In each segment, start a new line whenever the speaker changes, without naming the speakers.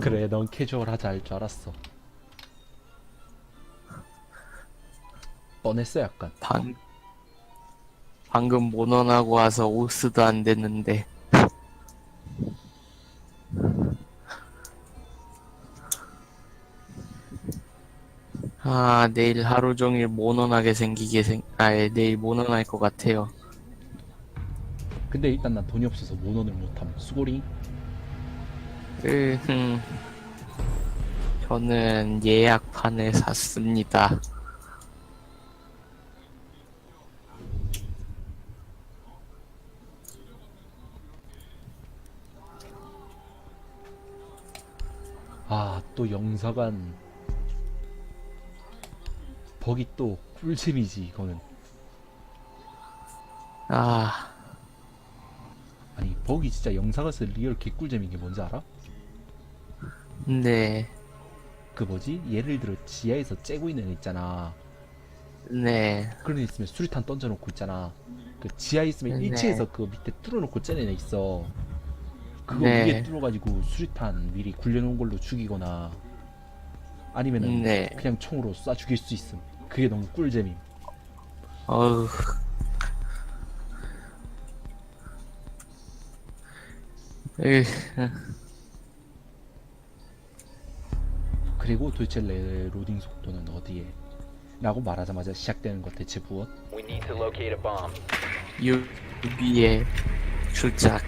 그래 넌 캐주얼하자 할 줄 알았어. 뻔했어 약간.
방 방금 모논하고 와서 오스도 안 됐는데. 아 내일 하루 종일 모논하게 생기게 생 아예 내일 모논할 것 같아요.
근데 일단 난 돈이 없어서 모논을 못함. 수고링
으흠 저는 예약판을 샀습니다.
아 또 영사관. 버기 또 꿀잼이지 이거는.
아.
아니 버기 진짜 영사관에서 리얼 개꿀잼인 게 뭔지 알아?
네,
그 뭐지? 예를 들어 지하에서 째고 있는 애 있잖아
네,
그런 애 있으면 수류탄 던져놓고 있잖아 그 지하에 있으면
네.
1층에서 그 밑에 뚫어놓고 째는 애 있어 그거
네.
위에 뚫어가지고 수류탄 미리 굴려놓은 걸로 죽이거나 아니면은
네.
그냥 총으로 쏴 죽일 수 있음 그게 너무 꿀잼임.
으,
그리고 도대체 내 로딩 속도는 어디에? 라고 말하자마자 시작되는 것 대체 무엇?
We need to locate a bomb.
유비의 출작.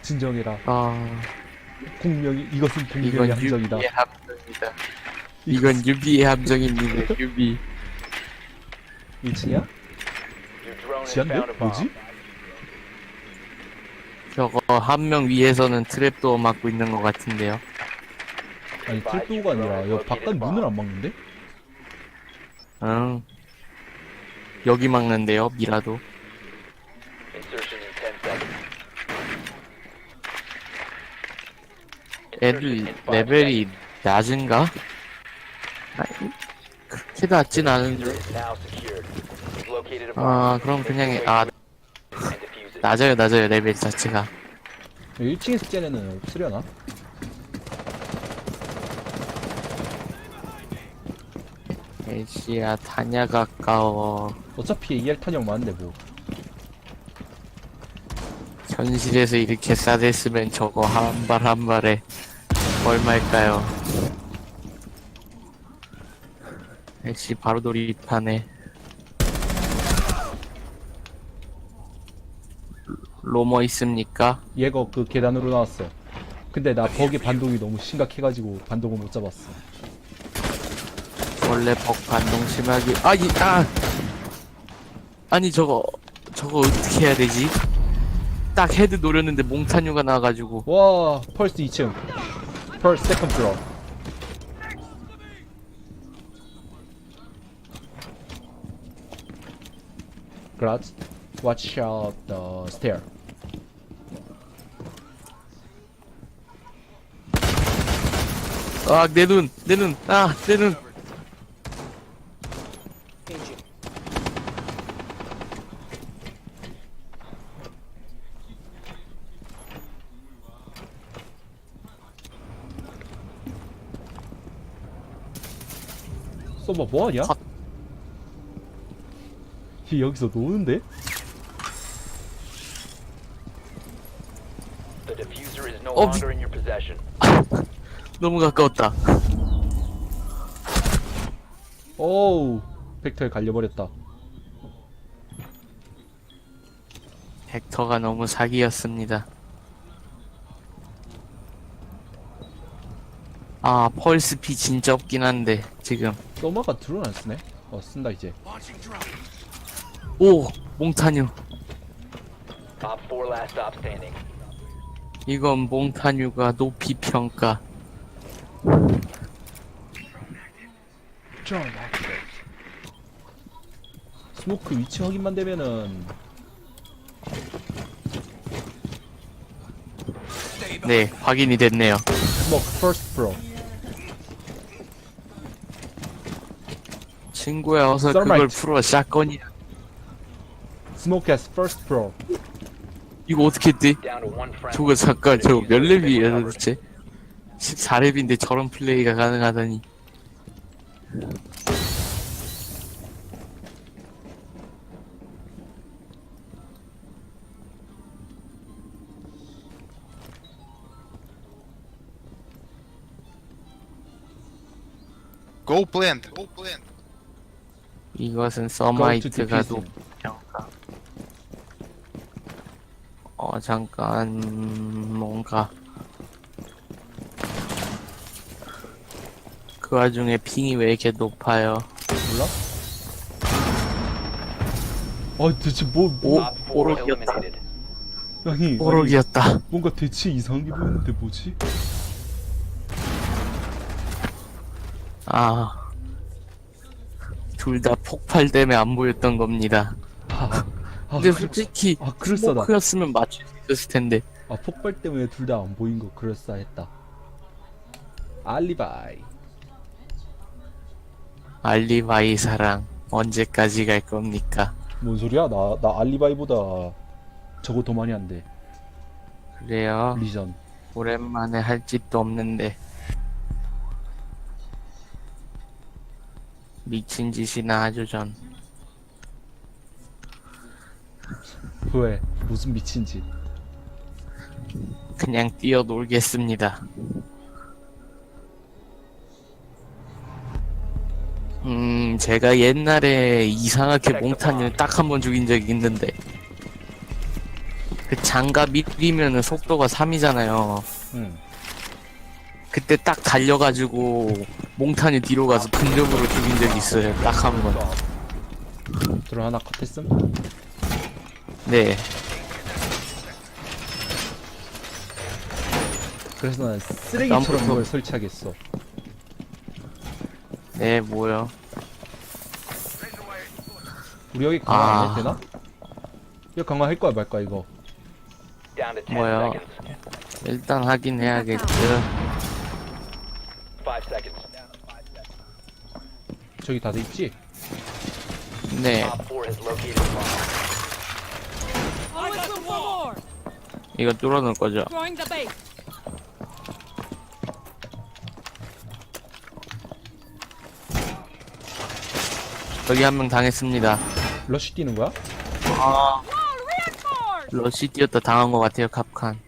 진정해라
아,
공명이 이것은 공명의
이건
함정이다
유비의 함정이다. 이건 유비의 함정입니다. 유비.
1층이야?
Your drone has
지한데?
found a bomb.
뭐지?
저거 한 명 위에서는 트랩도 막고 있는 것 같은데요.
아니 트랩도가 아니라 여기 바깥 문을 안 막는데?
응. 여기 막는데요, 미라도.
Insertion in 10 seconds.
애들 레벨이 낮은가? 아니, 그렇게 낮진 않은데.
Diffuser is now secured. You've located a bomb.
아, 그럼 그냥, 아. 낮아요, 낮아요, 레벨 자체가.
1층에서 쟤네는 없으려나?
애쉬야, 다냐 가까워.
어차피 AR 탄약 많은데 뭐
현실에서 이렇게 싸댔으면 저거 한 발 한 발에 얼마일까요? 애쉬 바로 돌입하네. 로머 있습니까?
얘가 그 계단으로 나왔어 근데 나 버기 반동이 너무 심각해가지고 반동을 못 잡았어
원래 벅 반동 심하게 아, 이, 아! 아니 저거 저거 어떻게 해야 되지? 딱 헤드 노렸는데 몽타뉴가 나와가지고
와 펄스 2층 펄스 세컨 플로어 그라츠 watch out the stair
아 내 눈 내 눈 아 내눈
서버 뭐하냐?
컷.
얘 여기서 노는데?
The diffuser is no
Oh,
longer in your possession.
너무 가까웠다.
오우 벡터에 갈려버렸다.
벡터가 너무 사기였습니다. 아 펄스 피 진짜 없긴 한데 지금.
서머가 드론 안 쓰네? 어 쓴다 이제.
오 몽타뉴.
Op 4 last stop standing.
이건 몽타뉴가 높이 평가
스모크 위치 확인만 되면은
네 확인이 됐네요
스모크 퍼스트 프로
친구야 어서
Thermite.
그걸 풀어 샷건이야
스모크 has first pro
이거 어떻게
friendly.
저거 잠깐 저거 몇
recovered.
도대체? 14렙인데 저런 플레이가 가능하다니
Go plant. Go plant.
이것은
Go to
서마이트가
defusing.
높평가 어 잠깐 뭔가 그 와중에 핑이 왜 이렇게 높아요?
몰라? 아 대체 뭐, 뭐?
오
Op 4
오록이었다
eliminated.
아니, 아니
오록이었다.
뭔가 대체 이상하게 보이는데 뭐지?
아 둘 다 폭발 때문에 안 보였던 겁니다.
아, 아,
근데
그-
솔직히
아 그럴싸다
스모크였으면 맞출 수 있었을 텐데.
아 폭발 때문에 둘 다 안 보인 거 그럴싸했다. 알리바이
알리바이 사랑 언제까지 갈 겁니까?
뭔 소리야? 나, 나 알리바이보다 저거 더 많이 한대.
그래요?
리전.
오랜만에 할 짓도 없는데. 미친 짓이나 하죠 전.
왜? 무슨 미친 짓?
그냥 뛰어놀겠습니다 음 제가 옛날에 이상하게 몽탄을 딱한 번 죽인 적이 있는데. 그 장갑 1이면은 속도가 3이잖아요.
응.
그때 딱 달려가지고 몽탄이 뒤로 가서 근접으로 죽인 적이 있어요. 딱 한번.
드론 하나 컷했음?
네.
그래서 난 쓰레기처럼
다음부터-
이걸 설치하겠어
네, 뭐요?
우리 여기 강화
아.
안 해도 되나? 이거 강화 할 거야 말 거야 이거
Down to 10
뭐요?
seconds.
일단 하긴 해야겠죠.
5 seconds.
저기 다돼 있지?
네,
Op 4 has located a bomb.
I whistle for more.
이거 뚫어놓을 거죠.
Throwing the bait.
여기 한 명 당했습니다.
러쉬 뛰는 거야?
아. 러시 뛰었다 당한 것 같아요, kap칸.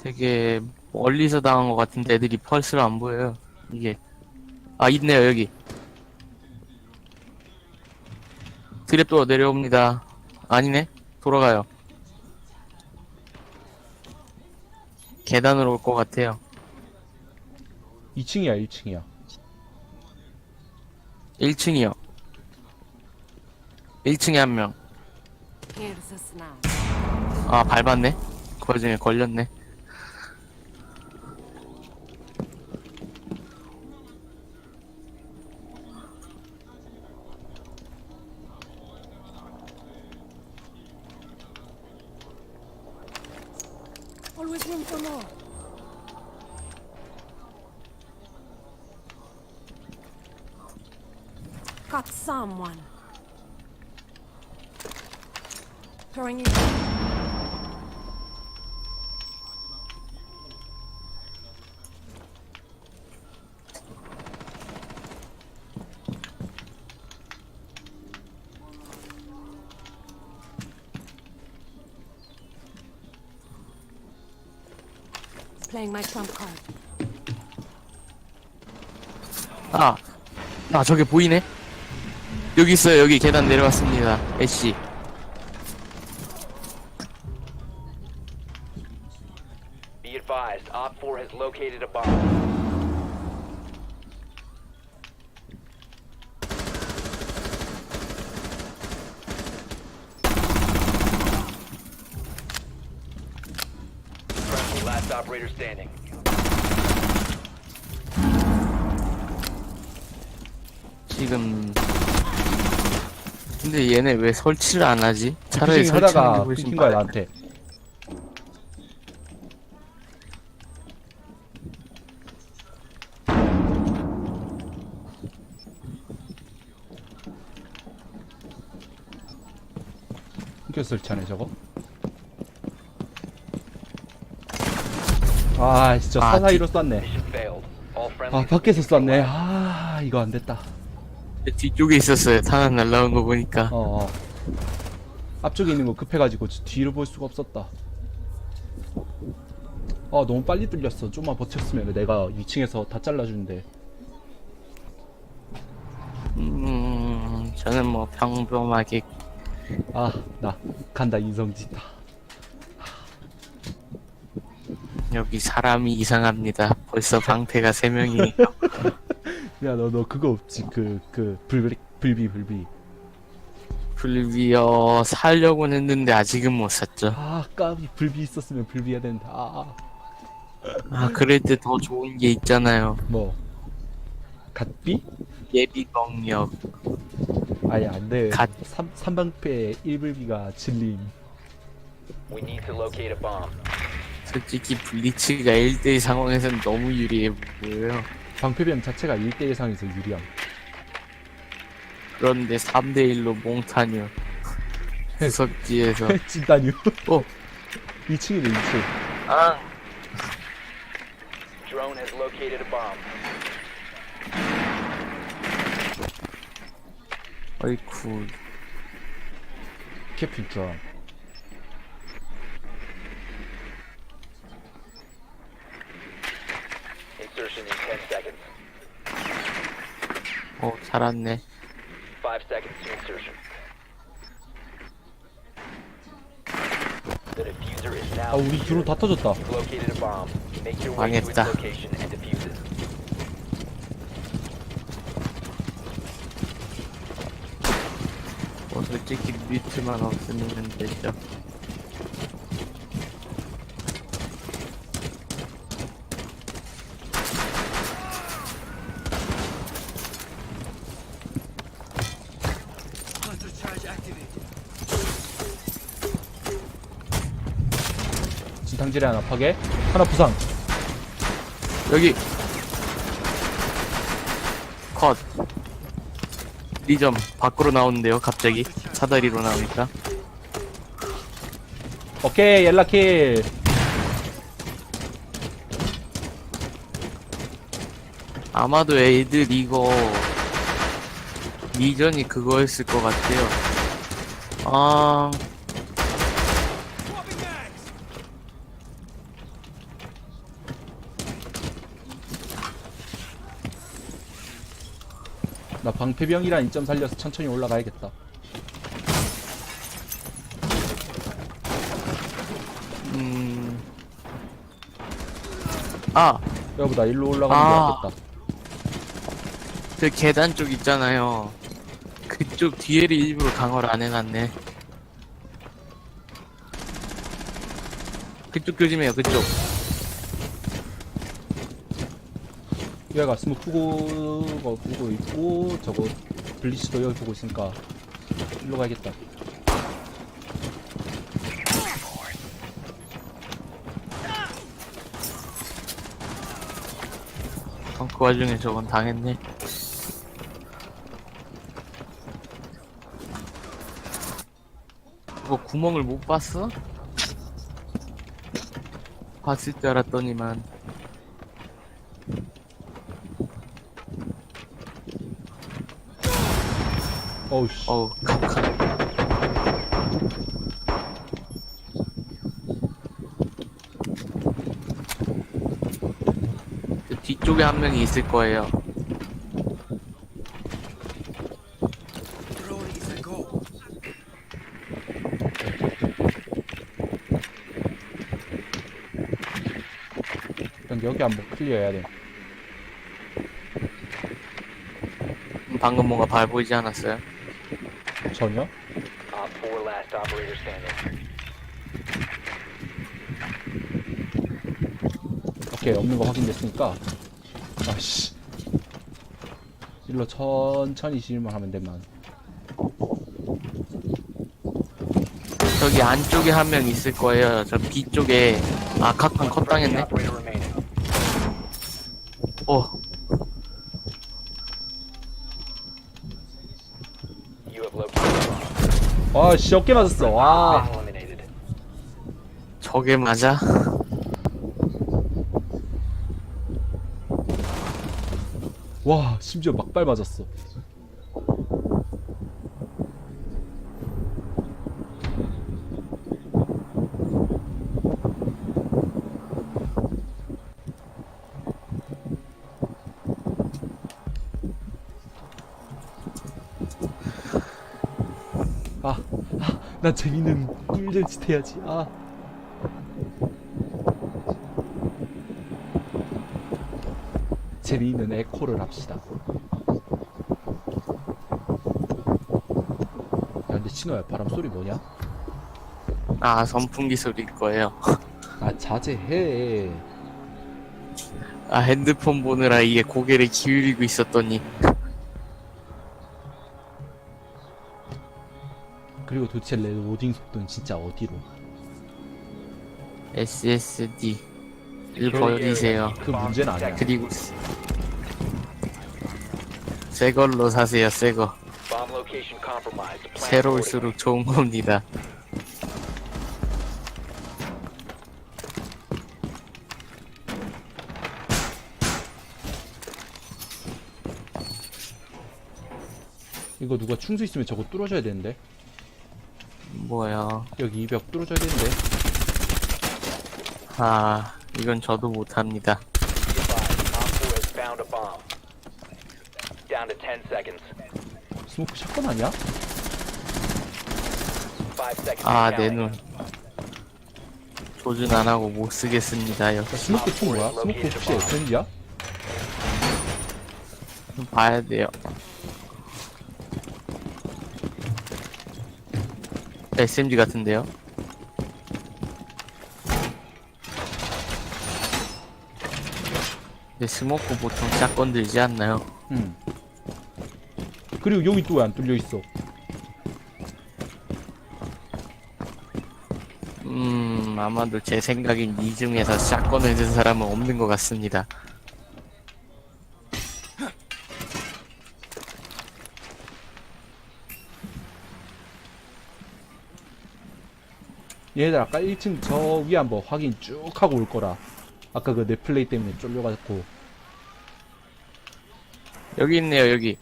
되게 멀리서 당한 것 같은데 애들이 펄스를 안 보여요. 이게. 아, 있네요, 여기. 드랩도 내려옵니다. 아니네? 돌아가요. 계단으로 올 것 같아요.
2층이야 1층이야
1층이요. 1층에 한 명.
Here's a snack.
아, 밟았네? 그 와중에 걸렸네.
Always room for more. Got someone. Throwing it. Playing my trump card.
아, 아, 저게 보이네? 여기 있어요, 여기 계단 내려왔습니다. 애쉬.
Be advised, Op 4 has located a bomb. Friendly, last operator standing.
지금. 근데 얘네 왜 설치를 안 하지? 차라리
피싱
설치하는 게
하다가
훨씬
삐킨 거야
빠르
나한테. 학교에서 설치하네 저거. 아 진짜
아,
사사이로 쐈네.
Mission failed. All
아 밖에서 쐈네. 아 이거 안 됐다
뒤쪽에 있었어요. 탄환 날라온 거 보니까.
어, 어. 앞쪽에 있는 거 급해가지고 저 뒤로 볼 수가 없었다 아 너무 빨리 뚫렸어 좀만 버텼으면 내가 2층에서 다 잘라주는데
음, 저는 뭐 평범하게
아 나 간다 인성짓다
여기 사람이 이상합니다. 벌써 방패가 세 명이.
야너 너 그거 없지 그 그 불비 불비 불비
불비어 살려고는 했는데 아직은 못 샀죠.
아 까비 불비 있었으면 불비 해야 된다 아,
아, 그럴 때 더 좋은 게 있잖아요.
뭐 갓비?
예비 경력.
아니 안돼
갓.
삼 삼방패 1불비가 진림
We need to locate a bomb.
솔직히 블리츠가 1대1 상황에서는 너무 유리해 보여요.
방패병 자체가 1대1 상에서 유리함.
그런데 3대1로 몽타뉴. 구석지에서.
찐다뉴
어,
2층이네 2층.
아,
Drone has located a bomb.
드럼
Insertion in 10 seconds.
어, 살았네.
5 seconds to insertion. The diffuser is now
아 우리 드론 다 터졌다
You've located a bomb. Make your way to its
망했다.
location and defuse it.
뭐 솔직히 뮤트만 없으면 되죠.
진탕질에 하나 파괴. 하나 부상.
여기. 컷. 리점 밖으로 나오는데요 갑자기. 사다리로 나오니까.
오케이 연락킬.
아마도 애들 이거 리전이 그거였을 것 같아요. 아
방패병이란 이점 살려서 천천히 올라가야겠다
음... 아,
여보 나 일로 올라가는
아.
게 낫겠다
그 계단 쪽 있잖아요. 그쪽 뒤에를 일부러 강화를 안 해놨네. 그쪽 조심해요, 그쪽.
얘가 스모크고 보고 있고 저거 블리치도 여기 보고 있으니까 일로 가야겠다
어, 그 와중에 저건 당했네. 뭐 구멍을 못 봤어? 봤을 줄 알았더니만
어우씨.
어우 칵칵 그 뒤쪽에 한 명이 있을 거예요.
일단 여기 한번 클리어해야 돼.
방금 뭔가 발 보이지 않았어요?
전혀?
Op 4 last operator standing.
오케이 없는 거 확인됐으니까 아씨 일로 천천히 진입만 하면 되만
저기 안쪽에 한 명 있을 거예요 저 B 쪽에 아 각방 컷 당했네
operator remaining.
어
아 씨 어깨 맞았어 와.
저게 맞아?
와 심지어 막발 맞았어 아, 아, 난 재밌는 꿀잼짓 해야지. 아. 재미있는 에코를 합시다. 야, 근데 신호야, 바람 소리 뭐냐?
아 선풍기 소리일 거예요.
아, 자제해.
아 핸드폰 보느라 이게 고개를 기울이고 있었더니
도대체 내 로딩 속도는 진짜 어디로?
SSD 를 버리세요.
그 문제는 아니야.
그리고 새 걸로 사세요. 새 거. 새로울수록 좋은 겁니다.
이거 누가 충수 있으면 저거 뚫어줘야 되는데.
뭐야?
여기 이 벽 뚫어줘야 되는데.
아 이건 저도 못합니다.
accordingly. Be advised, Op 4 has found a bomb. Down to 10 seconds.
스모크 샷건 아니야?
5 seconds.
아. 내 눈. 조준 안 하고 못 쓰겠습니다요.
야, 스모크 총 뭐야? 스모크 혹시 SMG야?
좀 봐야 돼요. SMG 같은데요? 근데 스모크 보통 샷건 들지 않나요?
응. 그리고 여기 또 왜 안 뚫려 있어?
음 아마도 제 생각엔 이 중에서 샷건을 든 사람은 없는 것 같습니다.
얘들 아까 1층 저 위에 한번 확인 쭉 하고 올 거라. 아까 그 넷플레이 때문에 쫄려가지고.
여기 있네요 여기.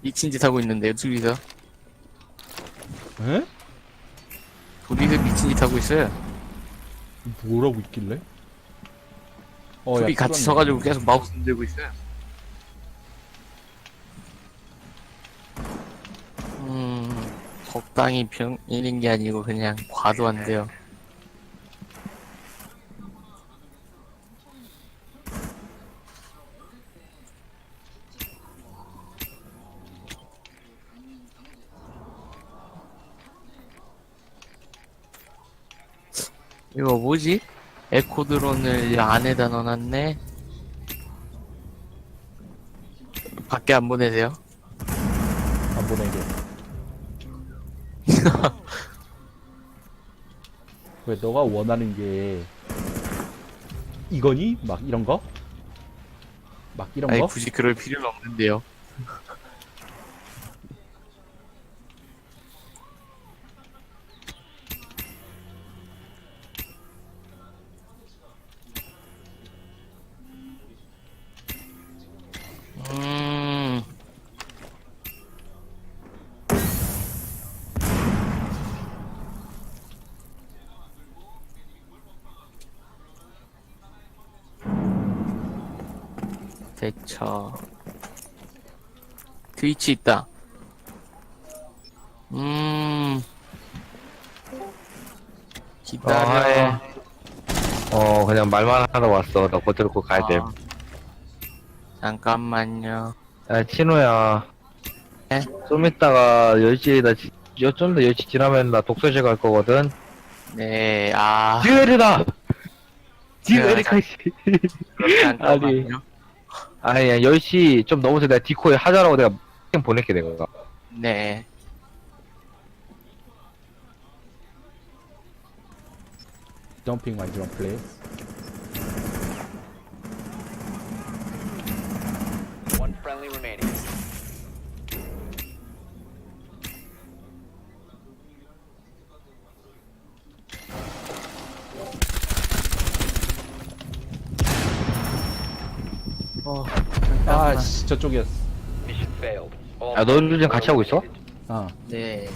미친 짓 하고 있는데요 둘이서.
에?
둘이서 미친 짓 하고 있어요.
뭐라고 있길래? 어,
둘이
야,
같이
뚫었네.
서가지고 계속 마우스 흔들고 있어요. 음, 적당히 병일인 게 아니고 그냥 과도한데요. 이거 뭐지? 에코 드론을 안에다 넣어놨네. 밖에 안 보내세요?
안 보내게. 왜 너가 원하는 게 이거니? 막 이런 거? 막 이런
아니
거?
굳이 그럴 필요는 없는데요. 대처. 트위치 있다. 음. 기다려.
어 그냥 말만 하러 왔어. 너곧 들고 가야 돼.
아, 잠깐만요.
야, 친호야.
네?
좀 이따가 10시에 나, 좀더 10시 지나면 나 독서실 갈 거거든.
네아.
듀엘이다!
제가
듀엘이가, 씨.
잠깐만요
아니야, 10시 좀 넘어서 내가 디코에 하자라고 내가 보낼게, 내가.
네
Dumping my drum place.
One friendly remaining.
어,
아, 씨, 저쪽이었어.
Mission failed. All
야, 너희들이랑 같이 하고 있어?
아,
네.